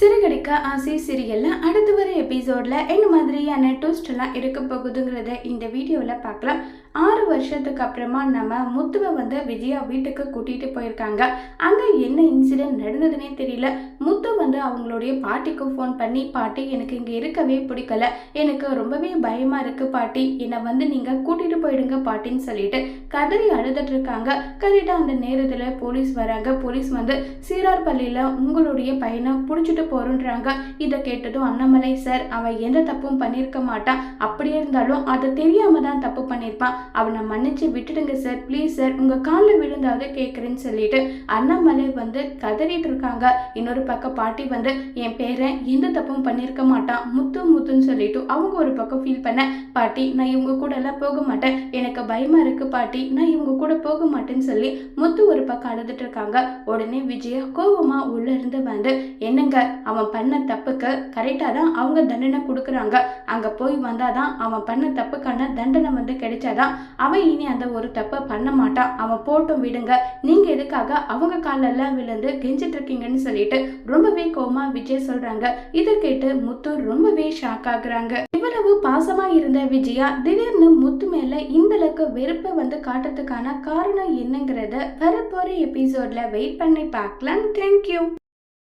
சிறுகடிக்க ஆசை சீரியல்ல அடுத்து வர எபிசோடில் என்ன மாதிரியான ட்விஸ்ட் எல்லாம் இருக்க போகுதுங்கிறத இந்த வீடியோவில் பார்க்கலாம். ஆறு வருஷத்துக்கு அப்புறமா நம்ம முத்துவை வந்து விஜயா வீட்டுக்கு கூட்டிகிட்டு போயிருக்காங்க. அங்கே என்ன இன்சிடென்ட் நடந்ததுன்னே தெரியல. முத்து வந்து அவங்களுடைய பாட்டிக்கு ஃபோன் பண்ணி பாட்டி எனக்கு இங்கே இருக்கவே பிடிக்கல. எனக்கு ரொம்பவே பயமாக இருக்குது பாட்டி. என்னை வந்து நீங்கள் கூட்டிகிட்டு போயிடுங்க பாட்டின்னு சொல்லிட்டு கதறி அழுதுட்டு இருக்காங்க. கரெக்டாக அந்த நேரத்தில் போலீஸ் வராங்க. போலீஸ் வந்து சீரார் பள்ளியில் உங்களுடைய பையனை பிடிச்சிட்டு போறோன்றாங்க இதை கேட்டதும் அண்ணாமலை சார் அவன் எந்த தப்பும் பண்ணியிருக்க மாட்டான் அப்படியே இருந்தாலும் அதை தெரியாம தான் தப்பு பண்ணியிருப்பான் அவனை மன்னிச்சு விட்டுடுங்க சார். Please sir. உங்க காலில் விழுந்தாவது கேட்குறேன்னு சொல்லிட்டு அண்ணாமலை வந்து கதறிட்டு இருக்காங்க. இன்னொரு பக்கம் பாட்டி வந்து என் பேரன் எந்த தப்பும் பண்ணியிருக்க மாட்டான். முத்து முத்துன்னு சொல்லிட்டு அவங்க ஒரு பக்கம் ஃபீல் பண்ண பாட்டி நான் இவங்க கூட எல்லாம் போக மாட்டேன். எனக்கு பயமா இருக்கு பாட்டி. நான் இவங்க கூட போக மாட்டேன்னு சொல்லி முத்து ஒரு பக்கம் அழுதுட்டு இருக்காங்க. உடனே விஜயா கோபமா உள்ள இருந்து வந்து என்னங்க அவன் பண்ண தப்புக்கு கரெக்டாக தான் அவங்க தண்டனை கொடுக்குறாங்க. அங்கே போய் வந்தாதான் அவன் பண்ண தப்புக்கான தண்டனை வந்து கிடைச்சாதான் அவன் இனி அந்த ஒரு தப்பை பண்ண மாட்டான். அவன் போட்டும் விடுங்க. நீங்கள் எதுக்காக அவங்க காலெல்லாம் விழுந்து கெஞ்சிட்டு இருக்கீங்கன்னு சொல்லிட்டு ரொம்பவே கோமா விஜய் சொல்கிறாங்க இதை கேட்டு முத்து ரொம்பவே ஷாக் ஆகுறாங்க. இவ்வளவு பாசமா இருந்த விஜயா திடீர்னு முத்து மேல இந்த அளவுக்கு வெறுப்பை வந்து காட்டுறதுக்கான காரணம் என்னங்கிறத வரப்போற எபிசோட்ல வெயிட் பண்ணி பார்க்கலாம் தேங்க்யூ